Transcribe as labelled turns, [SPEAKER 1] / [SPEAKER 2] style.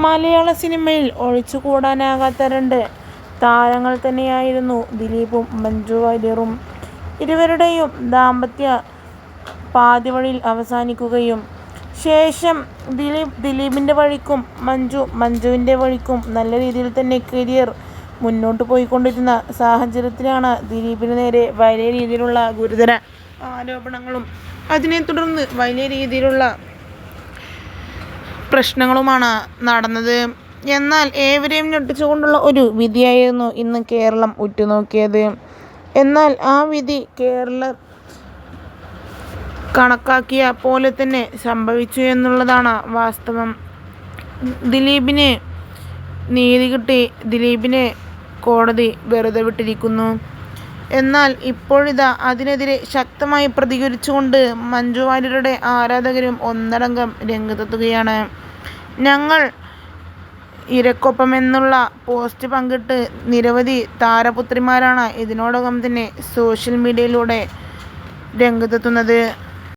[SPEAKER 1] മലയാള സിനിമയിൽ ഒഴിച്ചുകൂടാനാകാത്ത രണ്ട് താരങ്ങൾ തന്നെയായിരുന്നു ദിലീപും മഞ്ജു വാര്യറും. ഇരുവരുടെയും ദാമ്പത്യ പാതിവഴിയിൽ അവസാനിക്കുകയും ശേഷം ദിലീപ് ദിലീപിന്റെ വഴിക്കും മഞ്ജു മഞ്ജുവിന്റെ വഴിക്കും നല്ല രീതിയിൽ തന്നെ കരിയർ മുന്നോട്ട് പോയിക്കൊണ്ടിരുന്ന സാഹചര്യത്തിലാണ് ദിലീപിന് നേരെ വലിയ രീതിയിലുള്ള ഗുരുതര ആരോപണങ്ങളും അതിനെ തുടർന്ന് വലിയ രീതിയിലുള്ള പ്രശ്നങ്ങളുമാണ് നടന്നത്. എന്നാൽ ഏവരെയും ഞെട്ടിച്ചുകൊണ്ടുള്ള ഒരു വിധിയായിരുന്നു ഇന്ന് കേരളം ഉറ്റുനോക്കിയത്. എന്നാൽ ആ വിധി കേരള കണക്കാക്കിയ പോലെ തന്നെ സംഭവിച്ചു എന്നുള്ളതാണ് വാസ്തവം. ദിലീപിന് നീതി കിട്ടി. ദിലീപിനെ കോടതി വെറുതെ വിട്ടിരിക്കുന്നു. എന്നാൽ ഇപ്പോഴിതാ അതിനെതിരെ ശക്തമായി പ്രതികരിച്ചുകൊണ്ട് മഞ്ജു വാര്യരുടെ ആരാധകരും ഒന്നടങ്കം രംഗത്തെത്തുകയാണ്. ഞങ്ങൾ ഇരക്കൊപ്പമെന്നുള്ള പോസ്റ്റ് പങ്കിട്ട് നിരവധി താരപുത്രിമാരാണ് ഇതിനോടകം തന്നെ സോഷ്യൽ മീഡിയയിലൂടെ രംഗത്തെത്തുന്നത്.